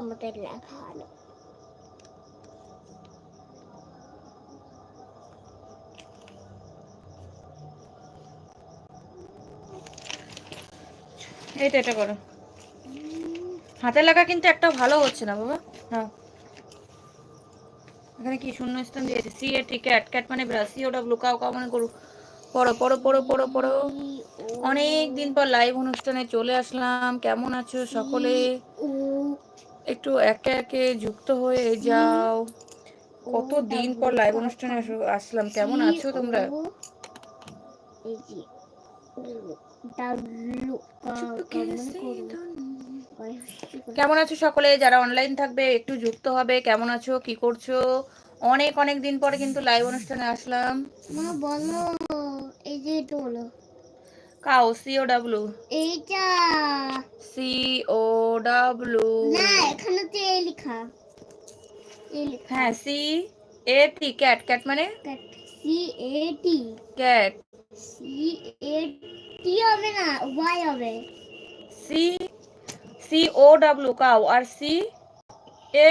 আমাদের লেখা হলো এই তো এটা করো। হাতে লাগা কিন্তু একটা ভালো হচ্ছে না বাবা। হ্যাঁ এখানে কি শূন্য স্থান দিয়েছে? C A T cat cat মানে ব্রাশ সি ওটা কাউ কাউ মানে করু। পড়ো পড়ো পড়ো পড়ো পড়ো। অনেক দিন পর লাইভ অনুষ্ঠানে চলে আসলাম। কেমন আছো সকলে? একটু একে একে যুক্ত হয়ে যাও। কত দিন পর লাইভ অনুষ্ঠানে আসলাম। কেমন আছো তোমরা? কেমন আছো সকলে? যারা অনলাইন থাকবে একটু যুক্ত হবে। কেমন আছো? কি করছ? অনেক অনেক দিন পরে কিন্তু লাইভ অনুষ্ঠানে আসলাম। মা বলো। এই যে এটা হলো কাও সি ও ডাব্লু এইটা সি ও ডাব্লু না এখানে তো এই লেখা। এই লেখা। হ্যাঁ C A T cat cat মানে? C A T cat C A T হবে না ওয়াই হবে। C C O W cow R C A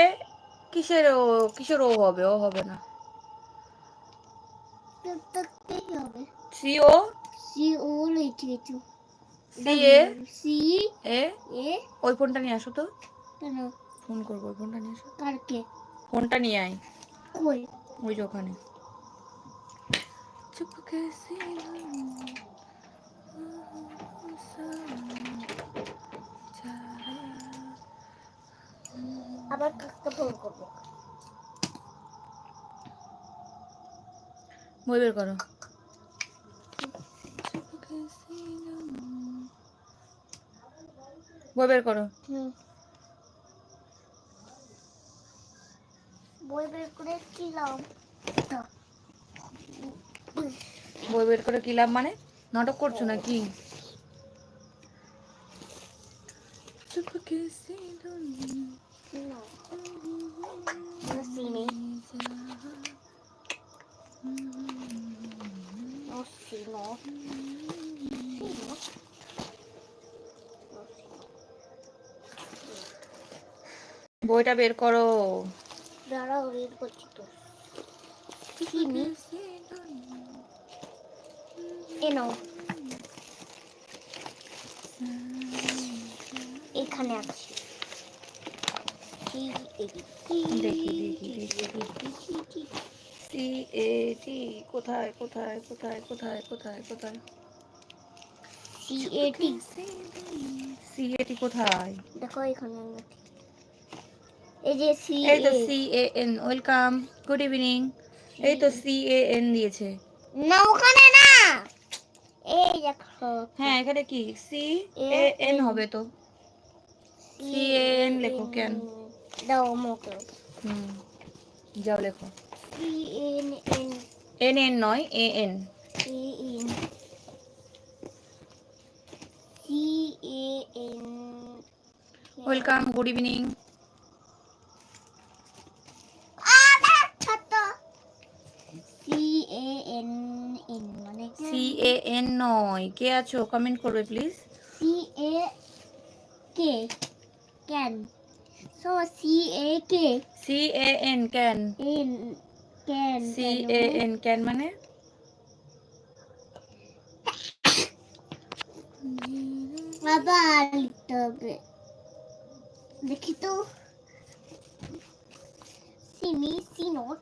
কিসের ও কিসের ও হবে? ও হবে না। তো তো কি হবে। সি ও সি ও লিখি সি এ? সি এ? এ ওই ফোনটা নিয়ে আসো তো। কেন? ফোন করব ওই ফোনটা নিয়ে আসো। কারকে? ফোনটা নিয়ে আয়। কই? ওই যে ওখানে। চুপ कैसे আবার কাকে ফোন করব। বই বের করো। বই বের করো। বই বের করে কি লাভ? বই বের করে কি লাভ মানে? নাটক করছ না কি বইটা বের করো। দাঁড়াও রেড করছি তো। চিনি এনো এখানে আছে। দেখি দেখি দেখি দেখি। সি এ টি কোথায় কোথায় কোথায় কোথায় কোথায় কোথায়? সি এ সি এ কোথায়? দেখো এখানে আছে। এই যে সি এই তো C A N welcome good evening এই তো সি এ এন দিয়েছে। না ওখানে না। এই দেখো। হ্যাঁ এখানে কি? সি এ এন হবে তো। সি এ এন লেখো কেন? দাও মোকে হুম যাও লেখো। C N N N N নয় A N C N C A N welcome good evening ছোট সি এ এন এন মানে সি এ এন নয় কে আছো? কমেন্ট করবে please C A K can so C A K C A N can N can C A N can মানে? আবার লিখতে হবে দেখি তো। Simi C note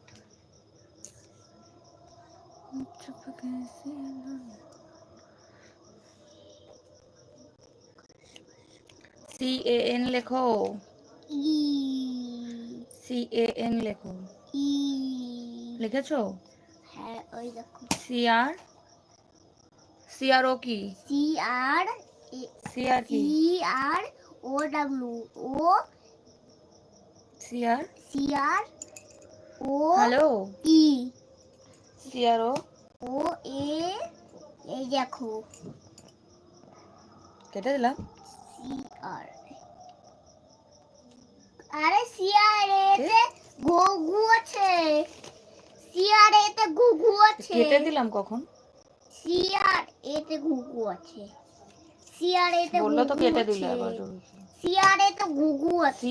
C A N লেখো? ই। সি এ এন লেখো। ই। লিখেছো? হ্যাঁ ওই দেখো। সি আর সি আর ও কি? সি আর সি আর কি? C R O W O C R C R O hello E C R O O A এই দেখো। কেটে দিলাম। সি আর ঘুঘু আছে। ঘুঘু আছে। কেটে দিলাম কখন? এতে ঘুঘু আছে। বলল তো কেটে আছে। দিলে আবার সি ঘুঘু আছে। সি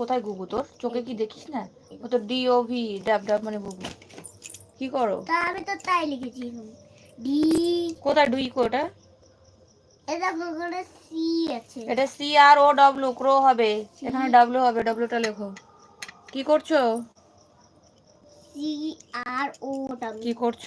কোথায় গুগু তোর? চোখে কি দেখিস না? ও তো ডি ও ভি ডাব ডাব মানে গুগু কি করো? তা আমি তো তাই লিখেছি। ডি কোথায়? ডুই কোটা এটা গুগলে সি আছে। এটা সি আর ও ডব্লিউ ক্রো হবে। এখানে ডাব্লিউ হবে ডাব্লিউটা লেখো। কি করছ? সি আর ও কি ডাব্লিউ করছ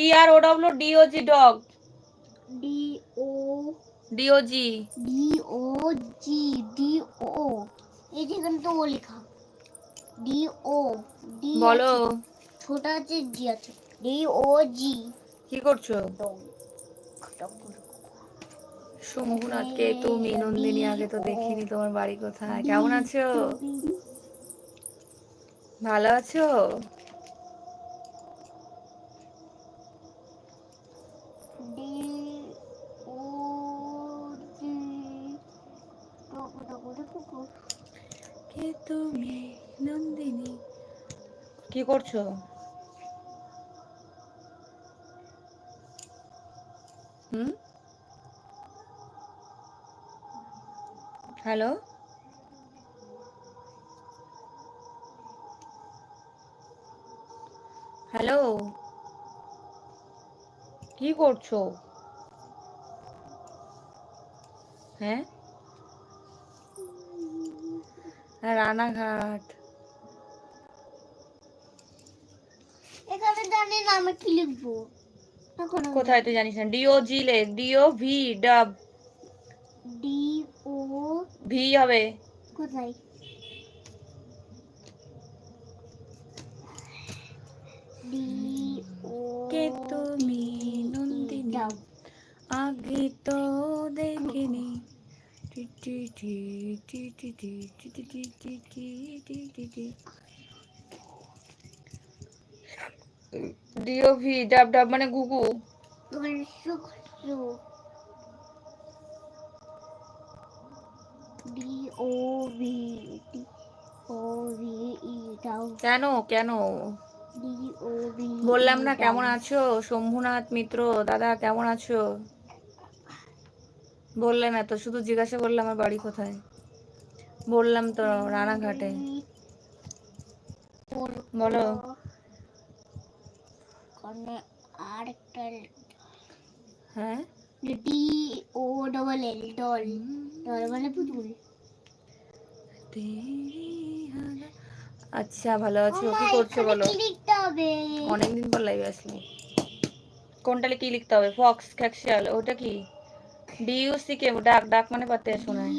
C R O W D O G dog D O D O G D O G D O এই যেখানে তো ও লেখা। ডি ও ডি বলো। ছোট আছে জি আছে। ডি ও জি কি করছ? তুমি নন্দিনী আগে তো দেখিনি তোমার বাড়ি কোথায়। কেমন আছো? ভালো আছো ডি ও জি কে তুমি নন্দিনী কি করছ? হুম? হ্যালো? হ্যালো? কি করছ? হ্যাঁ? রানাঘাট এখানে আমি কি লিখব এখন কোথায় তুই জানিস না ডিও জি লে ডিও ভি ডাব ডি ও ভি হবে কোথায় ডি ও কে তুমি নন্দিনী দাও আগে তো দেখিনি টি ডিওভি ডাব ডাব মানে গুগু। কেন কেন? বললাম না, কেমন আছো? শম্ভুনাথ মিত্র, দাদা, কেমন আছো? বললে না তো শুধু জিজ্ঞাসা করলাম আমার বাড়ি কোথায়? বললাম তো, রানাঘাটে। বলো। ওখানে আরেকটা হ্যাঁ? D O double L doll doll মানে পুতুল। আচ্ছা ভালো আছো। কি করছ বলো। কি লিখতে হবে? অনেকদিন পর লাইভে আসলে। কোনটা কি লিখতে হবে? ফক্স ক্যাকশিয়াল ওটা কি? ডিইউসি কে ডাক ডাক মানে পাতে শোনায়।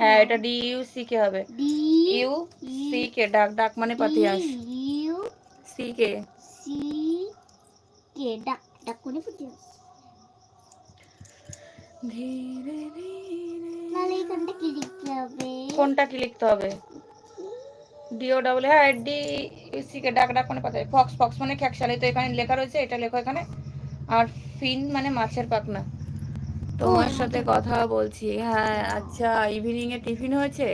হ্যাঁ এটা ডিইউসি কে হবে। D U C K duck duck মানে পাতে আস। U C K C K? Duck duck করে এখানটা কি লিখতে হবে? কোনটা কি লিখতে হবে? ডিও ডাবল হ্যাঁ D U C K duck duck মানে পাতে ফক্স ফক্স মানে ক্যাকশিয়াল এই তো এখানে লেখা রয়েছে এটা লেখো এখানে। আর ফিন মানে মাছের পাখনা। তোমার সাথে কথা বলছি হ্যাঁ আচ্ছা ইভিনিং এ টিফিন হয়েছে?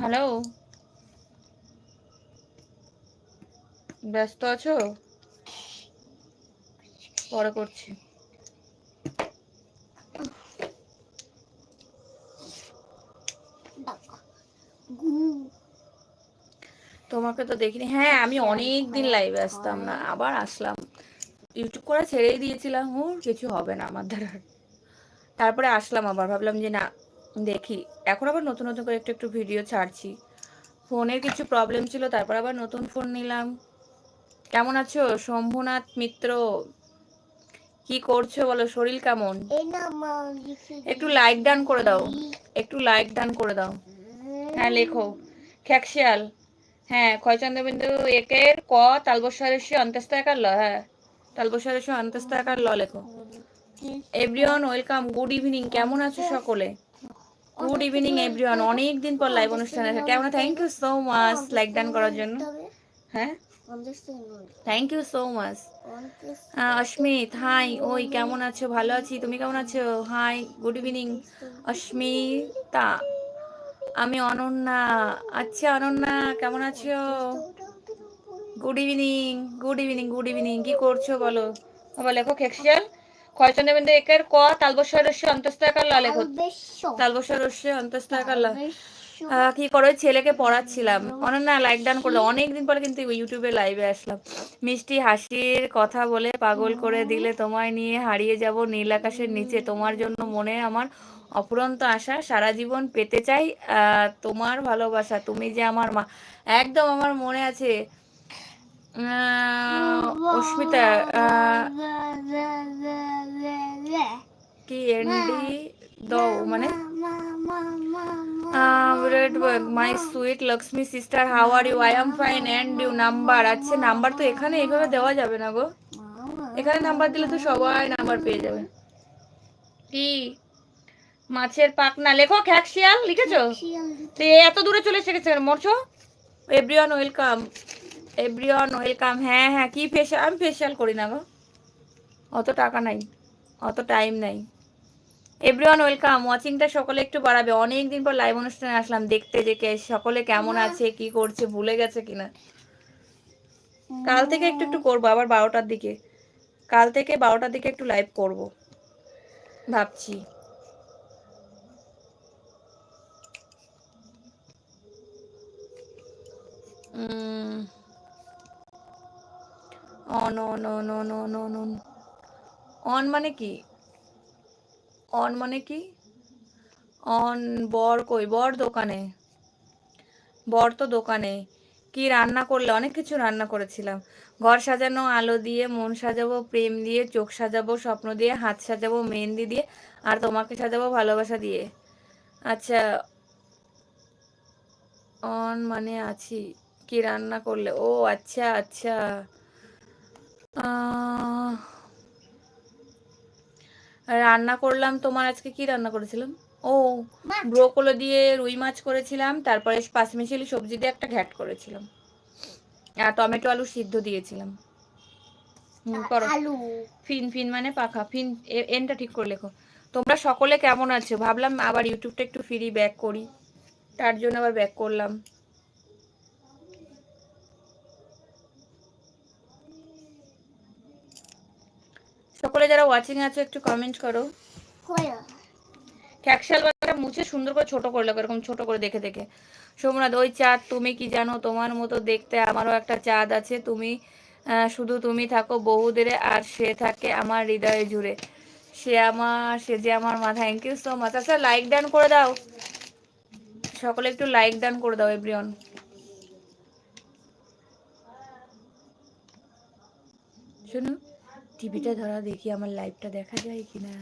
হ্যালো ব্যস্ত আছো? পরে করছি। তোমাকে তো দেখিনি। হ্যাঁ আমি অনেক দিন লাইভে আসতাম না, আবার আসলাম। ইউটিউব করা ছেড়েই দিয়েছিলাম ওর কিছু হবে না আমার দ্বারা। তারপরে আসলাম আবার, ভাবলাম যে না, দেখি। এখন আবার নতুন নতুন করে একটু একটু ভিডিও ছাড়ছি। ফোনের কিছু প্রবলেম ছিল, তারপর আবার নতুন ফোন নিলাম। কেমন আছো? শম্ভুনাথ মিত্র কি করছ বলো? শরীর কেমন? একটু লাইক ডান করে দাও। একটু লাইক ডান করে দাও। হ্যাঁ লেখো। খ্যাকশিয়াল। হ্যাঁ ক্ষয়চন্দ্র বিন্দু একের ক তালবস্বরের অন্তস্থ একার ল। হ্যাঁ তালবস্বরের অন্তস্থ একার ল লেখো। Everyone welcome. Good evening. কেমন আছো সকলে? গুড ইভিনিং এভরিওয়ান অনেক দিন পর লাইভ অনুষ্ঠানে কেমন? Thank you so much like done করার জন্য। হ্যাঁ? Thank you so much Asmit hi ওই কেমন আছো? ভালো আছি? তুমি কেমন আছো? হাই গুড ইভিনিং অস্মিতা আমি অনন্যা। আচ্ছা অনন্যা কেমন আছো? Good evening good evening good evening কি করছ বলো? বাবা লেখো খেকশিয়াল ক্ষয়চন্দ্র বিন্দু একের ক? তালবস্বরস্য অন্তস্থ একার ল লেখো তালবস্বরস্য অন্তস্থ একার ল আহ, কি করে ছেলেকে পড়াচ্ছিলাম অনন্যা লাইক ডান করল অনেকদিন পরে কিন্তু ইউটিউবে লাইভে আসলাম মিষ্টি হাসির কথা বলে পাগল করে দিলে তোমায় নিয়ে হারিয়ে যাব নীল আকাশের নিচে তোমার জন্য মনে আমার অফুরন্ত আশা সারা জীবন পেতে চাই তোমার ভালোবাসা তুমি যে আমার মা একদম আমার মনে আছে অস্মিতা কি এনডি দাও মানে my sweet Lakshmi sister how are you I am fine and you number আচ্ছা নাম্বার তো এখানে এইভাবে দেওয়া যাবে না গো। এখানে নাম্বার দিলে তো সবাই নাম্বার পেয়ে যাবে। কি? মাছের পাকনা লেখো খ্যাকশিয়াল লিখেছো? তো এত দূরে চলে এসে গেছে মরছো? এভরিওয়ান ওয়েলকাম এভরিওয়ান ওয়েলকাম হ্যাঁ হ্যাঁ কি ফেশিয়াল আমি ফেশিয়াল করি না গো। অত টাকা নাই। অত টাইম নাই। এভরিওয়ান ওয়েলকাম ওয়াচিংটা সকলে একটু বাড়াবে। অনেক দিন পর লাইভ অনুষ্ঠানে আসলাম। দেখতে যে কে সকলে কেমন আছে কি করছে ভুলে গেছে কিনা? কাল থেকে একটু একটু করব আবার বারোটার দিকে। কাল থেকে বারোটার দিকে একটু লাইভ করব। ভাবছি। On on on on on. On মানে কি? অন মানে কি? অন বর কই? বর দোকানে। বর তো দোকানে। কি রান্না করলে? অনেক কিছু রান্না করেছিলাম। ঘর সাজানো আলো দিয়ে মন সাজাবো প্রেম দিয়ে চোখ সাজাবো স্বপ্ন দিয়ে হাত সাজাবো মেহেন্দি দিয়ে আর তোমাকে সাজাবো ভালোবাসা দিয়ে। আচ্ছা অন মানে আছি। কি রান্না করলে? ও আচ্ছা আচ্ছা। আহ, রান্না করলাম তোমার আজকে কি রান্না করেছিলাম? ও ব্রোকলি দিয়ে রুই মাছ করেছিলাম তারপরে পাঁচমিশালি সবজি দিয়ে একটা ঘ্যাট করেছিলাম। আর টমেটো আলু সিদ্ধ দিয়েছিলাম। ফিন ফিন মানে পাখা। ফিন এনটা ঠিক করে লেখো। তোমরা সকলে কেমন আছো? ভাবলাম আবার ইউটিউবটা একটু ফ্রি ব্যাক করি। তার জন্য আবার ব্যাক করলাম। সকলে যারা ওয়াচিং আছো একটু কমেন্ট করো। কয়া ক্যাকশাল বাজারটা মুছে সুন্দর করে ছোট করে লেখো এরকম ছোট করে দেখে দেখে। সোমনাথ ওই চাঁদ তুমি কি জানো তোমার মতো দেখতে আমারও একটা চাঁদ আছে। তুমি শুধু তুমি থাকো বহুদূরে আর সে থাকে আমার হৃদয়ে জুড়ে। সে আমার সে যে আমার মা থ্যাংক ইউ সো মাচ আচ্ছা লাইক ডান করে দাও। সকলে একটু লাইক ডান করে দাও এভরিওয়ান শোনো। টিভিটা ধরা দেখি আমার লাইভটা দেখা যায় কি না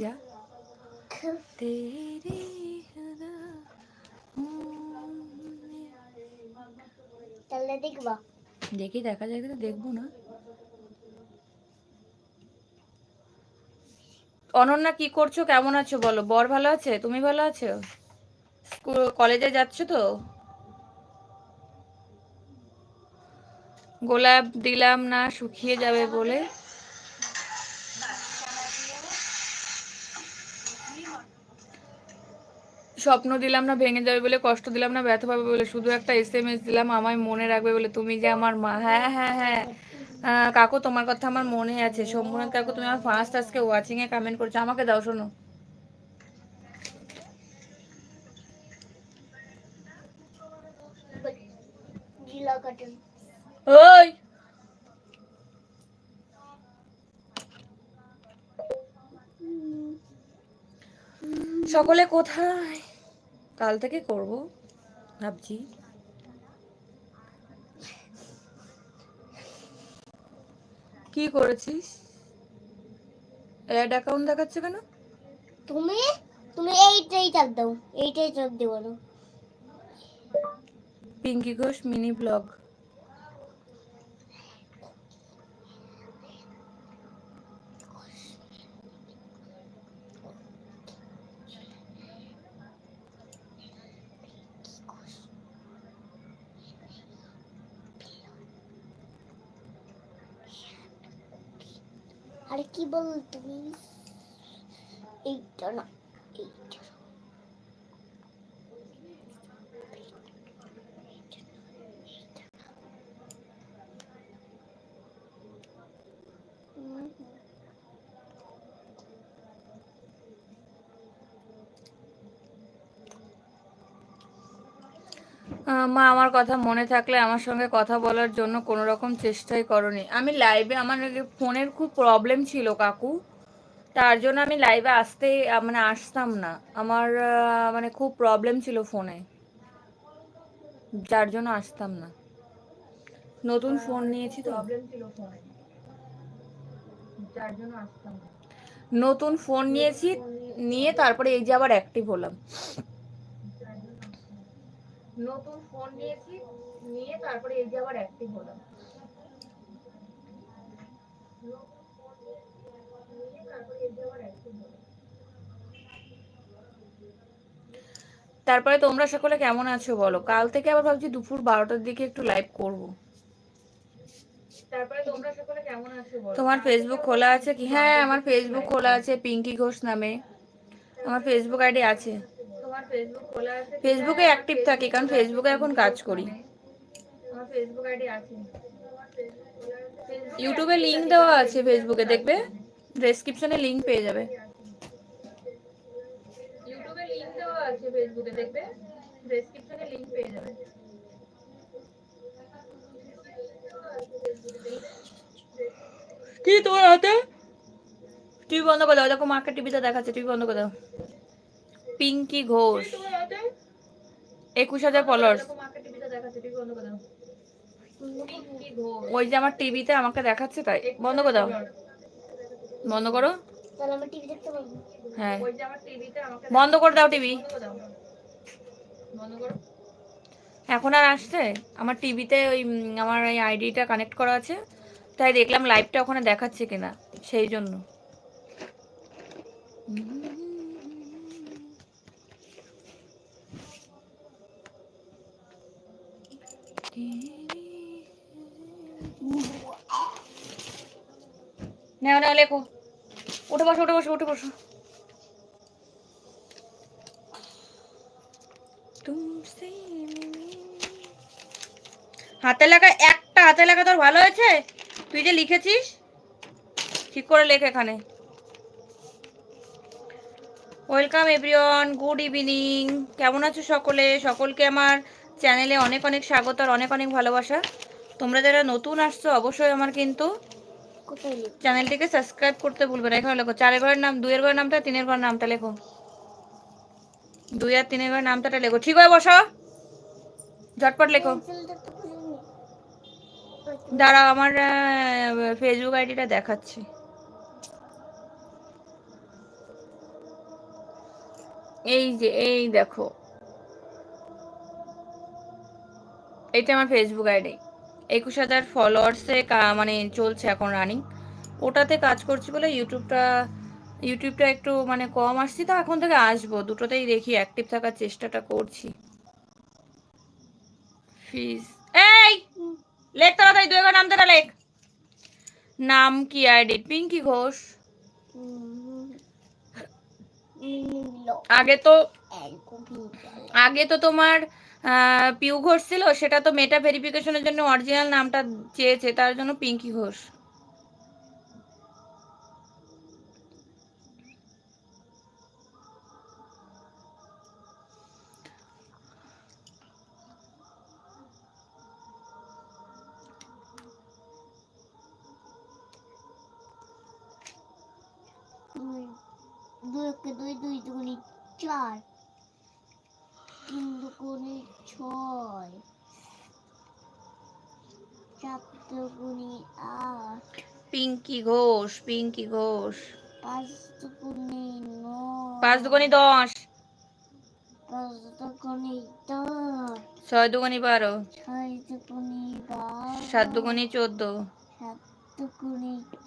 যা দেখি দেখা যায় কিন্তু দেখব না। অনন্যা কি করছ? কেমন আছো বলো? বর ভালো আছে? তুমি ভালো আছো? কলেজে যাচ্ছ তো? গোলাপ দিলাম না, শুকিয়ে যাবে বলে। স্বপ্ন দিলাম না, ভেঙে যাবে বলে, কষ্ট দিলাম না, ব্যথা পাবে বলে, শুধু একটা এস এম এস দিলাম, আমায় মনে রাখবে বলে, তুমি যে আমার মা। হ্যাঁ হ্যাঁ হ্যাঁ। কাকু, তোমার কথা আমার মনে আছে। শম্ভুনাথ কাকু, তুমি আমার ফার্স্ট আজকে ওয়াচিং এ কমেন্ট করছ। আমাকে দাও, শোনো। জিলা কাটেন ওই। সকলে কোথায়? কাল থেকে করব ভাবছি। কি করেছিস? অ্যাড অ্যাকাউন্ট দেখাচ্ছে কেন? তুমি? তুমি এইটাই চাপ দাও এইটাই চাপ দেবো পিঙ্কি ঘোষ মিনি ব্লগ। আরে কি বল এইটা না এইটা। মা আমার কথা মনে থাকলে আমার সঙ্গে কথা বলার জন্য কোনো রকম চেষ্টাই করনি। আমি লাইভে আমার ফোনের খুব প্রবলেম ছিল কাকু। তার জন্য আমি লাইভে আসতে মানে আসতাম না। আমার মানে খুব প্রবলেম ছিল ফোনে। যার জন্য আসতাম না। নতুন ফোন নিয়েছি তো। প্রবলেম ছিল ফোনে। যার জন্য আসতাম না। নতুন ফোন নিয়েছি নিয়ে তারপরে এই যে আবার অ্যাক্টিভ হলাম। নতুন ফোন নিয়েছি নিয়ে তারপরে এই যে আবার অ্যাক্টিভ হলাম। তারপরে তোমরা সকলে কেমন আছো বলো? কাল থেকে আবার ভাবছি দুপুর বারোটার দিকে একটু লাইভ করব। তারপরে তোমরা সকলে কেমন আছো বলো? তোমার ফেসবুক খোলা আছে কি? হ্যাঁ আমার ফেসবুক খোলা আছে পিঙ্কি ঘোষ নামে। আমার ফেসবুক আইডি আছে। তোমার ফেসবুক খোলা আছে ফেসবুকে অ্যাক্টিভ থাকি কারণ ফেসবুকে এখন কাজ করি। আমার ফেসবুক আইডি আছে। ইউটিউবে লিংক দেওয়া আছে ফেসবুকে দেখবে? ডেসক্রিপশনে লিংক পেয়ে যাবে। ইউটিউবে লিংক দেওয়া আছে ফেসবুকে দেখবে? ডেসক্রিপশনে লিংক পেয়ে যাবে। কি তোমার হাতে? টিভি বন্ধ করে দাও দেখো মাকে টিভিতে দেখাচ্ছে টিভি বন্ধ করে দাও। পিঙ্কি ঘোষ। একুশ হাজার ফলোয়ার্স ওই যে আমার টিভিতে আমাকে দেখাচ্ছে তাই। বন্ধ করে দাও। বন্ধ করো। তাহলে আমি টিভি দেখতে পারব হ্যাঁ। বন্ধ করে দাও টিভি। এখন আর আসছে? আমার টিভিতে ওই আমার এই আইডিটা কানেক্ট করা আছে। তাই দেখলাম লাইভটা ওখানে দেখাচ্ছে কিনা সেই জন্য। নাও নাও, লেখো। উঠে বসো উঠে বসো উঠে বসো। হাতে লেখা একটা, হাতে লেখা তোর ভালো হয়েছে? তুই যে লিখেছিস, ঠিক করে লেখ এখানে। ওয়েলকাম এভরিওয়ান গুড ইভিনিং কেমন আছো সকলে? সকলকে আমার চ্যানেলে অনেক অনেক স্বাগত আর অনেক অনেক ভালোবাসা। তোমরা যারা নতুন আসছো, অবশ্যই আমার কিন্তু চ্যানেলটিকে সাবস্ক্রাইব করতে ভুলবে না। এখানে লেখো, চারের ঘরের নাম, দুইয়ের ঘরের নামটা, তিনের ঘরের নামটা লেখো। দুই আর তিনের ঘরের নামটা লেখো। ঠিক হয়ে বসো। ঝটপট লেখো। দাঁড়াও, আমার ফেসবুক আইডিটা দেখাচ্ছি। এই যে, এই দেখো। এটা আমার ফেসবুক আইডি একুশ হাজার ফলোয়ার্সে মানে চলছে এখন রানিং ওটাতে কাজ করছি বলে ইউটিউবটা ইউটিউবটা একটু মানে কম আসছি তো এখন থেকে আসব। দুটোতেই দেখি অ্যাক্টিভ থাকার চেষ্টাটা করছি। ফিজ এই! লেখ তাড়াতাড়ি দুই একবার নামটা লেখ। নাম কি আইডি পিঙ্কি ঘোষ। আগে তো। আগে তো তোমার পিউ ঘোষ ছিল সেটা তো মেটা ভেরিফিকেশনের জন্য অরিজিনাল নামটা চেয়েছে তার জন্য পিঙ্কি ঘোষ দুই দুই দুই দুই চার তিন ছয়। চার আট। পিঙ্কি ঘোষ পিঙ্কি ঘোষ। পাঁচ নয়। দশ। পাঁচ দশ। ছয় বারো। ছয় বারো। সাত চোদ্দ। সাত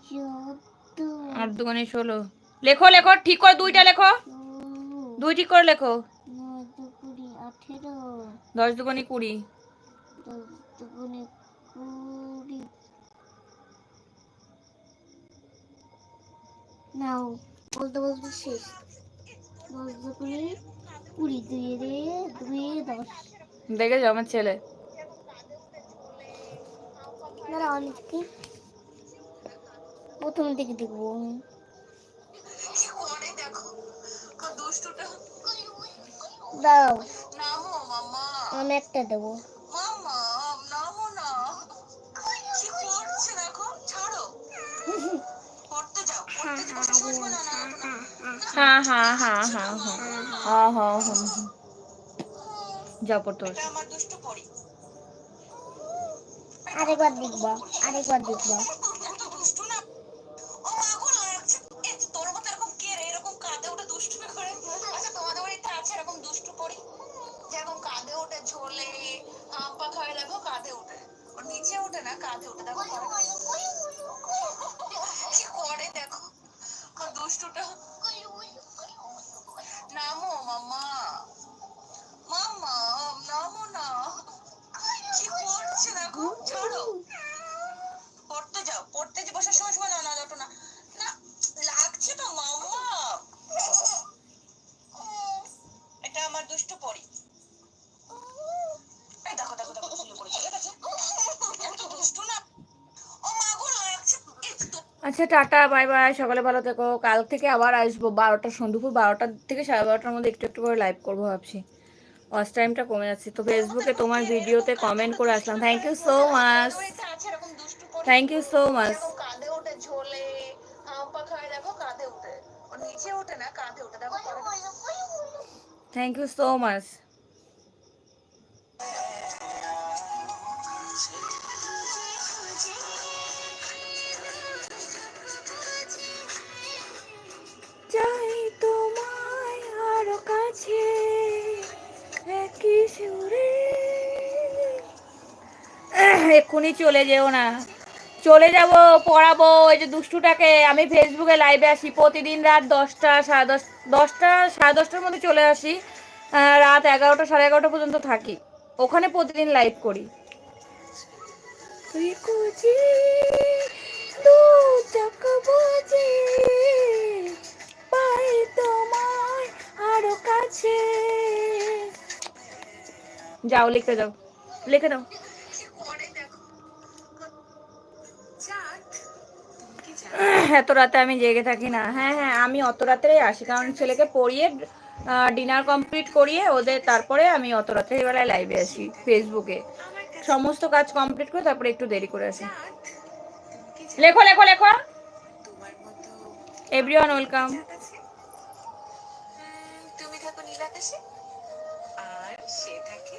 চোদ্দ। আট দুগুনি ষোলো। লেখো লেখো ঠিক করে দুইটা লেখো। দুই ঠিক করে লেখো। আঠেরো। দশ দুগুনি কুড়ি। দশ দুগুনি কুড়ি। নাও বলতে বলতে শেষ। দশ দুগুনি কুড়ি দুই রে দুই দশ। দেখেছ আমার ছেলে? অনেককে প্রথম থেকে দেখব। দাও আমি একটা দেবো। আরেকবার দেখব আরেকবার দেখব। Hast du? আচ্ছা টাটা বাই বাই সকালে ভালো থেকো। কাল থেকে আবার আসব বারোটা সন্ধ্যুপুর বারোটার থেকে সাড়ে বারোটার মধ্যে একটু একটু করে লাইভ করব ভাবছি। ওয়াচ টাইমটা কমে যাচ্ছে। তো ফেসবুকে তোমার ভিডিওতে কমেন্ট করে আসলাম। Thank you so much thank you so much thank you so much চলে যেও না। চলে যাব পড়াবো ওই যে দুষ্টুটাকে আমি ফেসবুকে লাইভে আসি। প্রতিদিন রাত দশটা সাড়ে দশ দশটা সাড়ে দশটার মধ্যে চলে আসি। রাত এগারোটা সাড়ে এগারোটা পর্যন্ত থাকি। ওখানে প্রতিদিন লাইভ করি। যাও লিখতে যাও লিখে দাও। এত রাতে আমি জেগে থাকি না। হ্যাঁ হ্যাঁ আমি অত রাতেই আসি। কারণ ছেলেকে পড়িয়ে ডিনার কমপ্লিট করিয়ে ওদের তারপরে আমি অত রাতের বেলায় লাইভে আসি ফেসবুকে সমস্ত কাজ কমপ্লিট করে তারপরে একটু দেরি করে আসি। লেখো লেখো লেখো। এভরিওয়ান ওয়েলকাম তুমি থাকো নীল আকাশে আর সে থাকে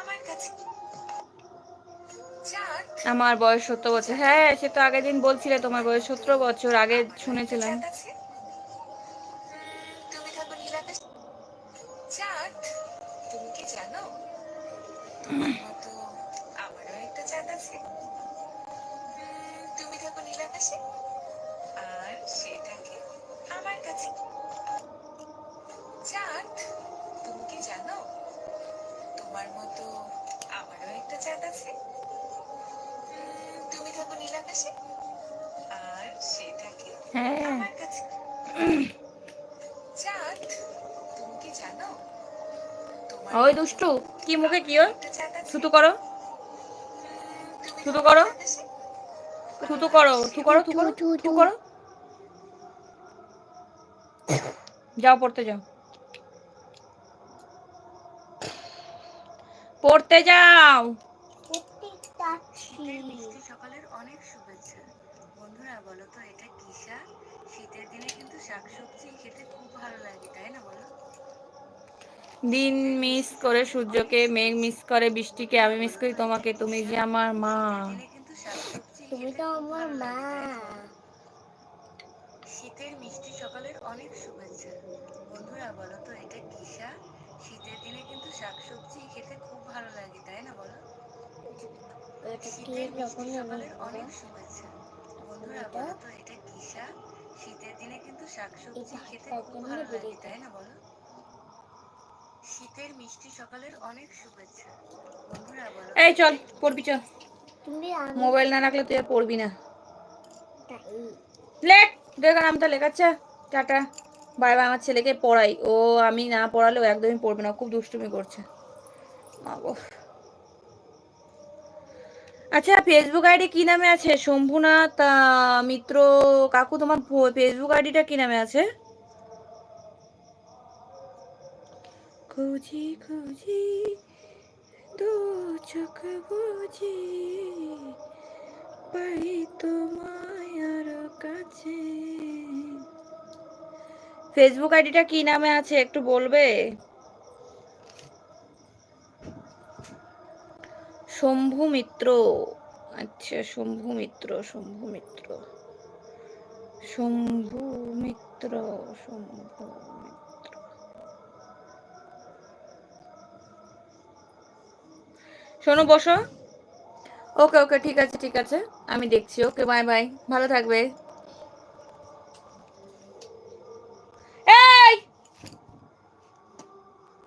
আমার কাছে। আমার বয়স সত্তর বছর। হ্যাঁ সে তো আগের দিন বলছিলে তোমার বয়স সতেরো বছর, আগে শুনেছিলাম। তোমার মতো আমারও একটা চাঁদ আছে। থাকো নীল আকাশে আর সে থাকে আমার কাছে চাঁদ তুমি কি? জানো হ্যাঁ। আমার কাছে চাঁদ তুমি কি জানো? ওই দুষ্টু কি মুখে কি থুতু করো। থুতু করো। থুতু করো থু করো থু করো থু করো। যাও পড়তে যাও। পড়তে যাও। শীতের মিষ্টি সকালের অনেক শুভেচ্ছা। বন্ধুরা বলো তো এটা কি শাক? শীতের দিনে কিন্তু শাকসবজি খেতে খুব ভালো লাগে তাই না বলো? দিন মিস করে সূর্যকে মেঘ মিস করে বৃষ্টিকে আমি মিস করি তোমাকে তুমি যে আমার মা। তুমি তো আমার মা। শীতের মিষ্টি সকালের অনেক শুভেচ্ছা। বন্ধুরা বলো তো এটা কি শাক? শীতের দিনে কিন্তু শাকসবজি খেতে খুব ভালো লাগে তাই না বলো? অনেক শুভেচ্ছা বন্ধুরা বলো এটা কি শাক শীতের দিনে কিন্তু শাকসবজি খেতে খুব ভালো লাগে তাই না বলো? শীতের মিষ্টি সকালের অনেক শুভেচ্ছা। বন্ধুরা বলো এই চল পড়বি চল। তুমি মোবাইল না রাখলে তুই আর পড়বি না। তাই। লেখ দেখ নামটা লেখাচ্ছে টাটা। বাই বাই আমার ছেলেকে পড়াই। ও আমি না পড়ালেও একদমই পড়বে না খুব দুষ্টুমি করছে। মা। আচ্ছা ফেসবুক আইডি কি নামে আছে? শম্ভুনাথ মিত্র, কাকু, তোমার ফেসবুক আইডিটা কি নামে আছে? খুঁজি খুঁজি, দু চোখ বুঝি, পাই তোমায় আরও কাছে। ফেসবুক আইডিটা কি নামে আছে? একটু বলবে? শম্ভু মিত্র। আচ্ছা শম্ভু মিত্র শম্ভু মিত্র। শম্ভু মিত্র শম্ভু মিত্র। শোনো, বসো। ওকে ওকে, ঠিক আছে ঠিক আছে। আমি দেখছি, ওকে, বাই বাই। ভালো থাকবে।